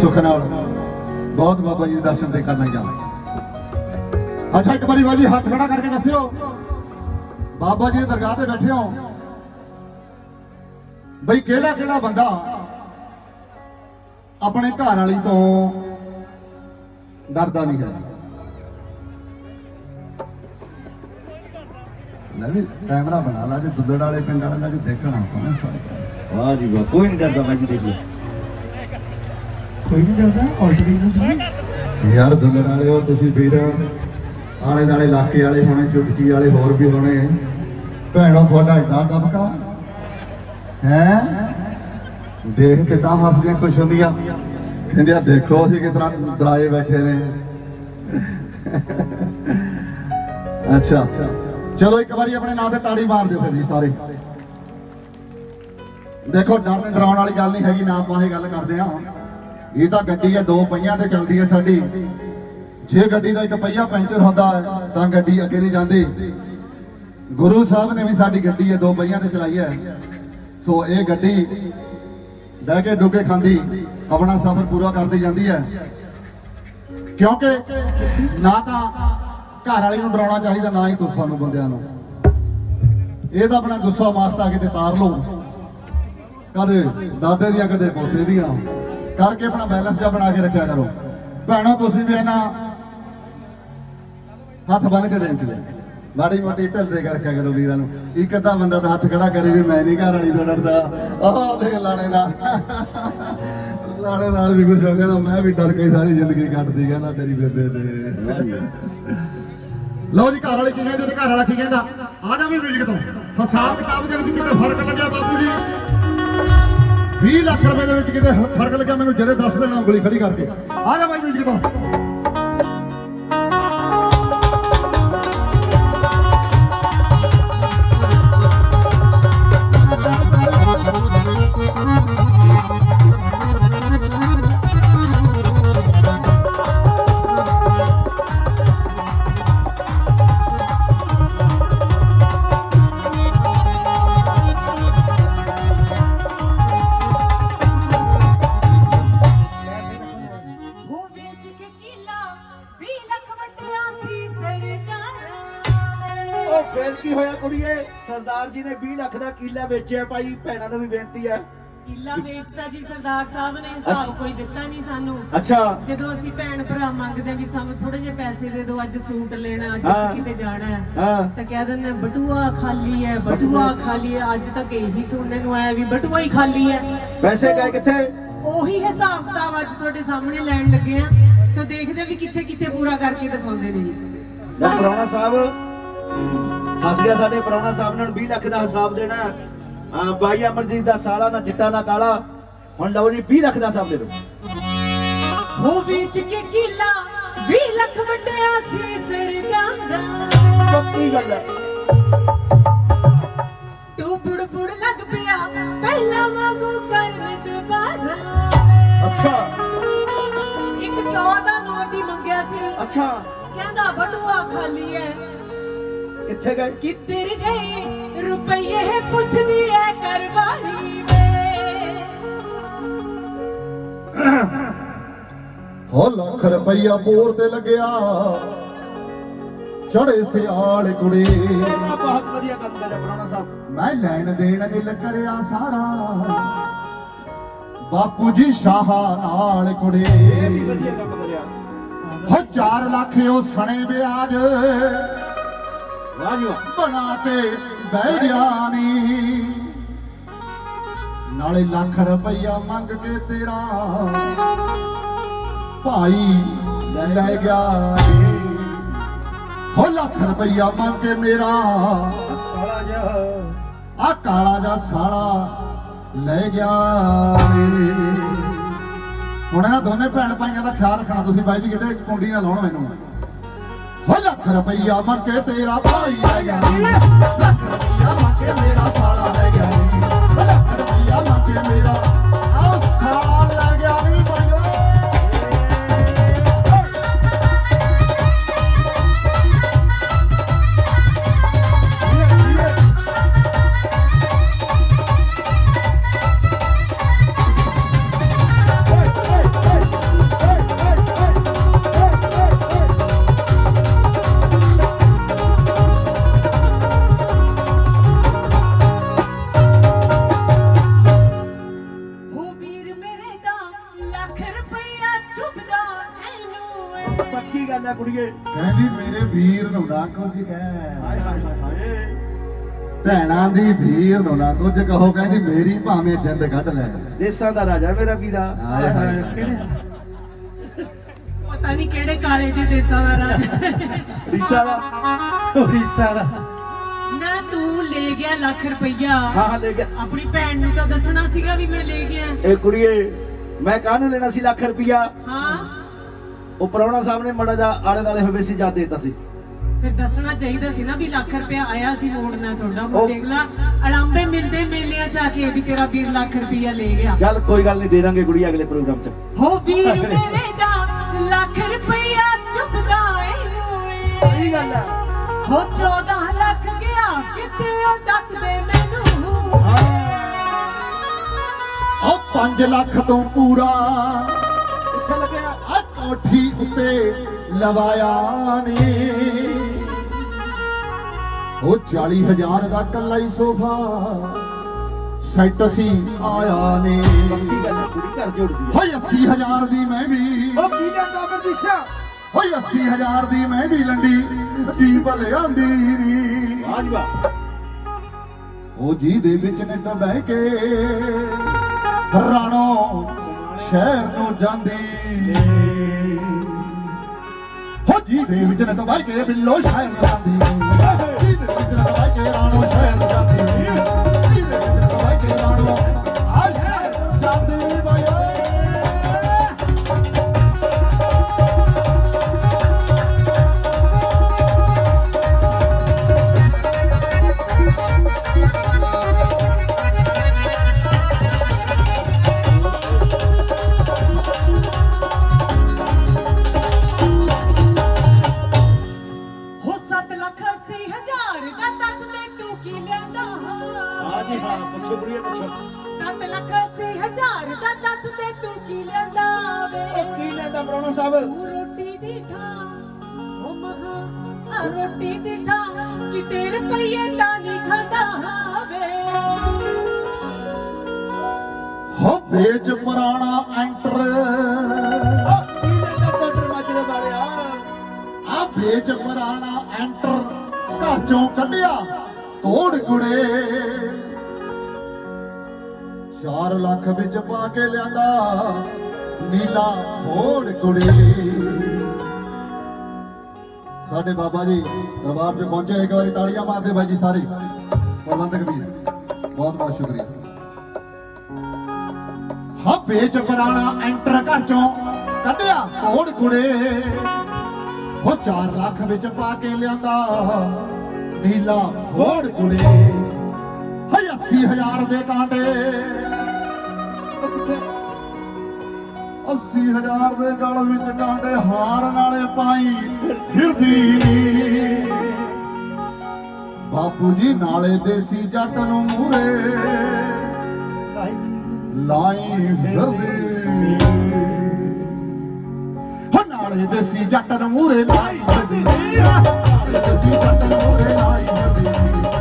ਸੁੱਖ ਨਾਲ ਬਹੁਤ ਬਾਬਾ ਜੀ ਦੇ ਦਰਸ਼ਨ ਤੇ ਕਰਨਾ ਜਾਵਾਂਗੇ ਅੱਛਾ, ਇੱਕ ਵਾਰੀ ਬਾਜੀ ਹੱਥ ਖੜਾ ਕਰਕੇ ਦੱਸਿਓ। ਬਾਬਾ ਜੀ ਦੀ ਦਰਗਾਹ ਤੇ ਬੈਠੇ ਹੋ। ਬਈ ਕਿਹੜਾ ਕਿਹੜਾ ਬੰਦਾ ਆਪਣੇ ਘਰ ਵਾਲੀ ਤੋਂ ਡਰਦਾ ਨਹੀਂ ਹੈ? ਲੈ ਵੀ ਕੈਮਰਾ ਬਣਾ ਲਾ, ਜੇ ਦੁੱਲੜ ਵਾਲੇ ਪਿੰਡ ਵਾਲੇ ਦਾ ਜੇ ਦੇਖਣਾ ਆਪਾਂ ਵਾਹ ਜੀ ਵਾਹ, ਕੋਈ ਨਹੀਂ ਡਰਦਾ ਬਾਜੀ ਦੇਖ ਲਓ। ਕੋਈ ਨਹੀਂ ਡਰਦਾ ਆਲਰੇਡੀ ਯਾਰ ਦੁੱਲੜ ਵਾਲੇ ਹੋ ਤੁਸੀਂ ਵੀਰ, ਆਲੇ ਦਾਲੇ ਇਲਾਕੇ ਵਾਲੇ ਹੋਣੇ, ਚੁਟਕੀ ਵਾਲੇ ਹੋਰ ਵੀ ਹੋਣੇ। ਭੈਣੋ, ਤੁਹਾਡਾ ਏਡਾ ਦਬਕਾ? ਹੈ? ਦੇਖ ਕਿਦਾਂ ਹੱਸਦੀਆਂ, ਖੁਸ਼ ਹੁੰਦੀਆਂ। ਕਹਿੰਦੇ ਆ, ਦੇਖੋ ਅਸੀਂ ਕਿਤਨਾ ਦਰਾਏ ਬੈਠੇ ਨੇ। ਅੱਛਾ। ਚਲੋ, ਇੱਕ ਵਾਰੀ ਆਪਣੇ ਨਾਂ ਤੇ ਤਾੜੀ ਮਾਰ ਦਿਓ ਫਿਰ ਜੀ ਸਾਰੇ। ਦੇਖੋ, ਡਰਨ ਡਰਾਉਣ ਵਾਲੀ ਗੱਲ ਨਹੀਂ ਹੈਗੀ, ਨਾ ਆਪਾਂ ਗੱਲ ਕਰਦੇ ਆ ਇਹ ਤਾਂ ਗੱਡੀ ਹੈ, ਦੋ ਪਹੀਆਂ ਤੇ ਚੱਲਦੀ ਹੈ ਸਾਡੀ। ਜੇ ਗੱਡੀ ਦਾ ਇੱਕ ਪਹੀਆ ਪੈਂਚਰ ਹੁੰਦਾ, ਤਾਂ ਗੱਡੀ ਅੱਗੇ ਨਹੀਂ ਜਾਂਦੀ। ਗੁਰੂ ਸਾਹਿਬ ਨੇ ਵੀ ਸਾਡੀ ਗੱਡੀ ਹੈ, ਦੋ ਪਹੀਆਂ ਤੇ ਚਲਾਈ ਹੈ। ਸੋ ਇਹ ਗੱਡੀ ਬਹਿ ਕੇ ਡੁੱਕੇ ਖਾਂਦੀ, ਆਪਣਾ ਸਫ਼ਰ ਪੂਰਾ ਕਰਦੀ ਜਾਂਦੀ ਹੈ। ਕਿਉਂਕਿ ਨਾ ਤਾਂ ਘਰ ਵਾਲੇ ਨੂੰ ਡਰਾਉਣਾ ਚਾਹੀਦਾ, ਨਾ ਹੀ ਤੁਹਾਨੂੰ ਬੰਦਿਆਂ ਨੂੰ। ਇਹ ਤਾਂ ਆਪਣਾ ਗੁੱਸਾ ਮਾਸਤਾ ਕਿਤੇ ਤਾਰ ਲਓ। ਕਦੇ ਦਾਦੇ ਦੀਆਂ, ਕਦੇ ਪੋਤੇ ਦੀਆਂ। ਕਰਕੇ ਆਪਣਾ ਬੈਲੈਂਸ ਜਿਹਾ ਬਣਾ ਕੇ ਰੱਖਿਆ ਕਰੋ। ਭੈਣੋ, ਤੁਸੀਂ ਵੀ ਇਹਨਾਂ ਹੱਥ ਬੰਨ ਕੇ ਬੇਨਤੀ ਹੈ। ਮਾੜੀ ਮੋਟੀ ਢਿੱਲਦੇ ਕਰ ਰੱਖਿਆ ਕਰੋ ਵੀਰਾਂ ਨੂੰ। ਇੱਕ ਅੱਧਾ ਬੰਦਾ ਤਾਂ ਹੱਥ ਖੜਾ ਕਰੇ ਵੀ ਮੈਂ ਨਹੀਂ ਘਰ ਵਾਲੀ ਤੋਂ ਡਰਦਾ। ਆਹ ਦੇਖ ਲਾਣੇ ਦਾ। ਲਾਣੇ ਨਾਲ ਵੀ ਕੁਝ ਹੋ ਗਿਆ ਤਾਂ ਮੈਂ ਵੀ ਡਰ ਕੇ ਸਾਰੀ ਜ਼ਿੰਦਗੀ ਕੱਟਦੀ ਕਹਿੰਦਾ ਤੇਰੀ ਬੇਬੇ ਤੇ। ਲਓ ਜੀ, ਘਰ ਵਾਲੇ ਕੀ ਕਹਿੰਦੇ ਤੇ ਘਰ ਵਾਲਾ ਕੀ ਕਹਿੰਦਾ? ਆ ਜਾ ਵੀ ਮਿਊਜ਼ਿਕ ਤੋਂ। ਹਿਸਾਬ ਕਿਤਾਬ ਦੇ ਵਿੱਚ ਕਿਤੇ ਫ਼ਰਕ ਲੱਗਿਆ ਬਾਪੂ ਜੀ। 20 ਲੱਖ ਰੁਪਏ ਦੇ ਵਿੱਚ ਕਿਤੇ ਫ਼ਰਕ ਲੱਗਿਆ, ਮੈਨੂੰ ਜਦੇ ਦੱਸ ਦੇਣਾ ਉਂਗਲੀ ਖੜੀ ਕਰਕੇ। ਆ ਜਾ ਬਾਈ ਮਿਊਜ਼ਿਕ ਤੋਂ ਉਹ ਫੇਰ ਕੀ ਹੋਇਆ ਕੁੜੀਏ? ਸਰਦਾਰ ਜੀ ਨੇ 20 ਲੱਖ ਦਾ ਕਿੱਲਾ ਵੇਚਿਆ ਭਾਈ ਭੈਣਾਂ ਨੂੰ ਵੀ ਬੇਨਤੀ ਹੈ। ਕਿਲਾ ਵੇਚਤਾ ਜੀ ਸਰਦਾਰ ਸਾਹਿਬ ਨੇ ਹਿਸਾਬ। ਕੋਈ ਦਿੱਤਾ ਨਹੀਂ ਸਾਨੂੰ। ਅੱਛਾ। ਜਦੋਂ ਅਸੀਂ ਭੈਣ ਭਰਾ ਮੰਗਦੇ ਵੀ ਸਾਨੂੰ ਥੋੜੇ ਜਿਹੇ ਪੈਸੇ ਦੇ ਦਿਓ ਅੱਜ ਸੂਟ ਲੈਣਾ ਅੱਜ। ਅਸੀਂ ਕਿਤੇ ਜਾਣਾ ਹੈ ਤਾਂ ਕਹਿ ਦਿੰਦੇ ਬਟੂਆ ਖਾਲੀ ਹੈ ਬਟੂਆ ਖਾਲੀ ਹੈ। ਅੱਜ ਤੱਕ ਇਹੀ ਸੁਣਨੇ ਨੂੰ ਆਇਆ ਵੀ ਬਟੂਆ ਹੀ ਖਾਲੀ ਹੈ। ਪੈਸੇ ਗਏ ਕਿੱਥੇ? ਉਹੀ ਹਿਸਾਬ ਕਿਤਾਬ ਅੱਜ ਤੁਹਾਡੇ ਸਾਹਮਣੇ ਲੈਣ ਲੱਗੇ ਆ ਸੋ ਦੇਖਦੇ ਆ ਵੀ ਕਿੱਥੇ ਕਿੱਥੇ ਪੂਰਾ ਕਰਕੇ ਦਿਖਾਉਂਦੇ ਨੇ ਜੀ। ਲੈ ਪ੍ਰਾਹੁਣਾ ਸਾਹਿਬ ਫਸ ਗਿਆ ਸਾਡੇ ਪ੍ਰਾਹੁਣਾ ਸਾਹਿਬ ਨੇ ਹੁਣ 20 ਲੱਖ ਦਾ ਹਿਸਾਬ ਦੇਣਾ ਹੈ। ਹਾਂ ਬਾਈ ਅਮਰਜੀਤ ਦਾ ਸਾਲਾ ਨਾ ਚਿੱਟਾ ਨਾ ਕਾਲਾ। ਹੁਣ ਲਓ ਜੀ 20 ਲੱਖ ਦਾ ਹਿਸਾਬ ਦੇ ਦਿਓ। ਉਹ ਵੇਚ ਕੇ ਕਿਲਾ 20 ਲੱਖ ਵਟਿਆ ਸੀ ਸਰਕਾਰਾਂ ਨੇ। ਪੱਕੀ ਗੱਲ ਹੈ। ਤੂੰ ਬੁੜ ਬੁੜ ਲੱਗ ਪਿਆ ਪਹਿਲਾਂ ਵਾਂਗੂ ਕਰਨ ਦੁਬਾਰਾ। ਅੱਛਾ। ਅੱਛਾ। ਕਹਿੰਦਾ ਬਟੂਆ ਖਾਲੀ ਹੈ ਕਿੱਥੇ ਗਏ? ਕਿੱਧਰ ਗਏ? ਰੁਪਈਏ ਪੁੱਛਦੀ ਐ ਕਰਵਾੜੀ ਵੇ। ਹੋ ਲੱਖ ਰੁਪਈਆ ਬੋਰ ਤੇ ਲੱਗਿਆ। ਚੜੇ ਸਿਆਲ ਕੁੜੀ। ਬਹੁਤ ਵਧੀਆ ਕੰਮ ਕਰਿਆ ਪ੍ਰਾਹੁਣਾ ਸਾਹਿਬ। ਮੈਂ ਲੈਣ ਦੇਣ ਦਿਲ ਕਰਿਆ ਸਾਰਾ। ਬਾਪੂ ਜੀ ਸ਼ਾਹ ਨਾਲ ਕੁੜੀ। ਇਹ ਵੀ ਵਧੀਆ ਕੰਮ ਹੋ 4 ਲੱਖ ਉਹ ਸਣੇ ਵਿਆਜ ਵਾਹ ਜੀ ਵਾਹ ਬਣਾ ਕੇ ਬਹਿ ਗਿਆ ਨੀ ਨਾਲੇ ਲੱਖ ਰੁਪਈਆ ਮੰਗ ਕੇ ਤੇਰਾ ਭਾਈ ਲੈ ਗਿਆ। ਹੋ ਲੱਖ ਰੁਪਈਆ ਮੰਗ ਕੇ ਮੇਰਾ ਕਾਲਾ ਜਾ ਆ ਕਾਲਾ ਜਾ ਸਾਲਾ ਲੈ ਗਿਆ ਨੀ। ਹੁਣ ਇਹਨਾਂ ਦੋਨੇ ਭੈਣ ਭਾਈਆਂ ਦਾ ਖਿਆਲ ਰੱਖਣਾ, ਤੁਸੀਂ ਬਾਈ ਜੀ ਕਿਤੇ ਕੁੰਡੀ ਨਾ ਲਾਉਣ ਮੈਨੂੰ। ਹੋ ਲੱਖ ਰੁਪਈਆ ਮੰਗ ਕੇ ਤੇਰਾ ਭਾਈ ਲੈ ਗਿਆ। ਲੱਖ ਰੁਪਈਆ ਮੰਗ ਮੇਰਾ ਸਾਲਾ ਲੈ ਗਿਆ। ਲੱਖ ਰੁਪਈਆ ਮੰਗ ਮੇਰਾ ਆ ਸਾਲਾ ਨੂੰ ਨਾ ਕੁਝ ਕਹਿ। ਹਾਏ ਹਾਏ ਹਾਏ ਹਾਏ। ਭੈਣਾਂ ਦੀ ਵੀਰ ਨੂੰ ਨਾ ਕੁਝ ਕਹੋ ਕਹਿੰਦੀ ਮੇਰੀ ਭਾਵੇਂ ਜਿੰਦ ਕੱਢ ਲੈ। ਦੇਸਾਂ ਦਾ ਰਾਜਾ ਮੇਰਾ ਵੀਰਾ। ਹਾਏ ਹਾਏ। ਪਤਾ ਨਹੀਂ ਕਿਹੜੇ ਕਾਲੇ ਜਿਹੇ ਦੇਸਾਂ ਦਾ ਰਾਜਾ। ਰੀਸਾ ਦਾ। ਰੀਸਾ ਦਾ। ਨਾ ਤੂੰ ਲੈ ਗਿਆ ਲੱਖ ਰੁਪਈਆ। ਹਾਂ ਲੈ ਗਿਆ। ਆਪਣੀ ਭੈਣ ਨੂੰ ਤਾਂ ਦੱਸਣਾ ਸੀਗਾ ਵੀ ਮੈਂ ਲੈ ਗਿਆ। ਇਹ ਕੁੜੀਏ ਮੈਂ ਕਾਹਨੂੰ ਲੈਣਾ ਸੀ ਲੱਖ ਰੁਪਇਆ ਹਾਂ। ਉਹ ਪ੍ਰਾਹੁਣਾ ਸਾਹਿਬ ਨੇ ਮੜਾ ਜਾ ਆਲੇ ਦਾਲੇ ਹੋਵੇ ਸੀ ਜਾ ਦੇਤਾ ਸੀ। ਫਿਰ ਦੱਸਣਾ ਚਾਹੀਦਾ ਸੀ ਨਾ ਵੀ ਲੱਖ ਰੁਪਇਆ ਆਇਆ ਸੀ ਮੋੜਨਾ ਤੁਹਾਡਾ। ਉਹ- ਦੇਖ ਲਾ ਅਲਾਂਬੇ ਮਿਲਦੇ ਮੇਲਿਆਂ ਚ ਆ ਕੇ ਵੀ ਤੇਰਾ ਵੀਰ ਲੱਖ ਰੁਪਇਆ ਲੈ ਗਿਆ। ਚੱਲ ਕੋਈ ਗੱਲ ਨਹੀਂ ਦੇ ਦਾਂਗੇ ਕੁੜੀ ਅਗਲੇ ਪ੍ਰੋਗਰਾਮ 'ਚ। ਹੋ ਵੀਰ ਮੇਰੇ ਦਾ ਲੱਖ ਰੁਪਇਆ ਚੁੱਪਦਾ ਏ ਸਹੀ ਗੱਲ ਹੈ ਹੋ 14 ਲੱਖ ਗਿਆ ਕਿਤੇ ਉਹ ਦੱਸ ਦੇ ਮੈਨੂੰ। ਉਹ 5 ਲੱਖ ਤੋਂ ਪੂਰਾ ਕਿੱਥੇ ਲੱਗਿਆ? ਆ ਕੋਠੀ ਉੱਤੇ ਲਵਾਇਆ ਨੇ। ਉਹ 40000 ਦਾ ਕੱਲਾ ਹੀ ਸੋਫਾ। ਸੈੱਟ ਸੀ ਆਇਆ ਨੇ। ਪੱਕੀ ਗੱਲ ਹੈ ਕੁੜੀ ਘਰ ਜੁੜਦੀ ਹੈ ਹੋਏ 80000 ਦੀ ਮੈਂ ਵੀ। ਉਹ ਕੀ ਲੈਂਦਾ ਅਮਰਦੀਸ਼ਾ ਹੋਏ 80000 ਦੀ ਮੈਂ ਵੀ ਲੰਡੀ। ਨੀ। ਵਾਹ ਜੀ ਵਾਹ ਉਹ ਜੀ ਦੇ ਵਿੱਚ ਨੇ ਤਾਂ ਬਹਿ ਕੇ ਰਾਣੋ ਸ਼ਹਿਰ ਨੂੰ ਜਾਂਦੀ। ਹੋ। ਜੀ ਦੇ ਵਿੱਚ ਨੇ ਤਾਂ ਬਹਿ ਕੇ ਬਿੱਲੋ ਸ਼ਹਿਰ ਨੂੰ ਜਾਂਦੀ। ਜੀ ਦੇ ਵਿੱਚ ਨੇ ਤਾਂ ਬਹਿ ਕੇ ਰਾਣੋ ਸ਼ਹਿਰ ਨੂੰ ਜਾਂਦੀ ਕੀ ਪ੍ਰਾਹੁਣਾ ਸਾਹਿਬ। ਤੂੰ ਰੋਟੀ ਦੀ ਥਾਂ ਉਹ ਮਹਾ ਆ ਰੋਟੀ ਦੀ ਥਾਂ ਕਿਤੇ ਰੁਪਈਏ ਤਾਂ ਨਹੀਂ ਖਾਂਦਾ ਵੇ। ਹੋ ਵੇਚ ਪੁਰਾਣਾ ਐਂਟਰ। ਉਹ ਕੀ ਲੈਂਦਾ ਡਾਕਟਰ ਮਾਜਰੇ ਵਾਲਿਆ। ਆ ਵੇਚ ਪੁਰਾਣਾ ਐਂਟਰ ਘਰ ਚੋਂ ਕੱਢਿਆ ਤੋੜ ਕੁੜੇ। 4 ਲੱਖ ਵਿੱਚ ਪਾ ਕੇ ਲਿਆਂਦਾ। ਨੀਲਾ ਫੋੜ ਕੁੜੇ। ਸਾਡੇ ਬਾਬਾ ਜੀ ਦਰਬਾਰ ਤੇ ਪਹੁੰਚੇ, ਇੱਕ ਵਾਰੀ ਤਾੜੀਆਂ ਮਾਰਦੇ ਬਾਈ ਜੀ ਸਾਰੇ। ਪ੍ਰਬੰਧਕ ਵੀ ਬਹੁਤ ਬਹੁਤ ਸ਼ੁਕਰੀਆ। ਹਾਂ ਵੇਚ ਪੁਰਾਣਾ ਐਂਟਰ ਘਰ ਚੋਂ ਕੱਢਿਆ ਤੋੜ ਕੁੜੇ। ਉਹ 4 ਲੱਖ ਵਿੱਚ ਪਾ ਕੇ ਲਿਆਂਦਾ ਨੀਲਾ ਫੋੜ ਕੁੜੇ। ਹਈ 80000 ਦੇ ਕਾਂਟੇ। ਕਿੱਥੇ 80000 ਦੇ ਗਲ ਵਿੱਚ ਕਾਂਟੇ ਹਾਰ ਨਾਲੇ ਪਾਈ ਫਿਰਦੀ ਬਾਪੂ ਜੀ, ਨਾਲੇ ਦੇਸੀ ਜੱਟ ਨੂੰ ਮੂਰੇ ਲਾਈ ਫਿਰਦੀ ਹੋ, ਨਾਲੇ ਦੇਸੀ ਜੱਟ ਨੂੰ ਮੂਰੇ ਲਾਈ ਫਿਰਦੀ ਨਾਲੇ ਦੇਸੀ ਜੱਟ ਨੂੰ ਮੂਰੇ ਲਾਈ ਫਿਰਦੀ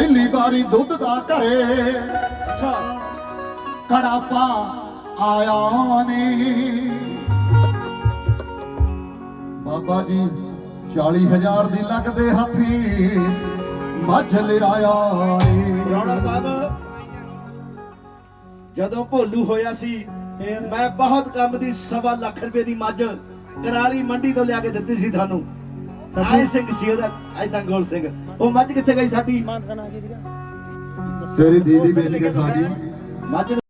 ਪਹਿਲੀ ਵਾਰੀ ਦੁੱਧ ਦਾ ਘਰੇ। ਅੱਛਾ। ਕੜਾ ਪਾ ਆਇਆ ਨੇ। ਬਾਬਾ ਜੀ 40000 ਦੀ ਲੱਗਦੇ ਹੱਥੀ ਮੱਝ ਲਿਆਇਆ ਏ ਪ੍ਰਾਹੁਣਾ ਸਾਹਿਬ ਜਦੋਂ ਭੋਲੂ ਹੋਇਆ ਸੀ ਮੈਂ ਬਹੁਤ ਕੰਮ ਦੀ ਸਵਾ ਲੱਖ ਰੁਪਏ ਦੀ ਮੱਝ ਕਰਾਲੀ ਮੰਡੀ ਤੋਂ ਲਿਆ ਕੇ ਦਿੱਤੀ ਸੀ ਤੁਹਾਨੂੰ। ਆਏ ਸਿੰਘ ਸੀ ਉਹਦਾ ਐਦਾਂ ਗੋਲ ਸਿੰਘ। ਉਹ ਮੱਝ ਕਿੱਥੇ ਗਈ ਸਾਡੀ? ਤੇਰੀ ਦੀਦੀ ਵੇਚ ਕੇ ਖਾ ਗਈ? ਮੱਝ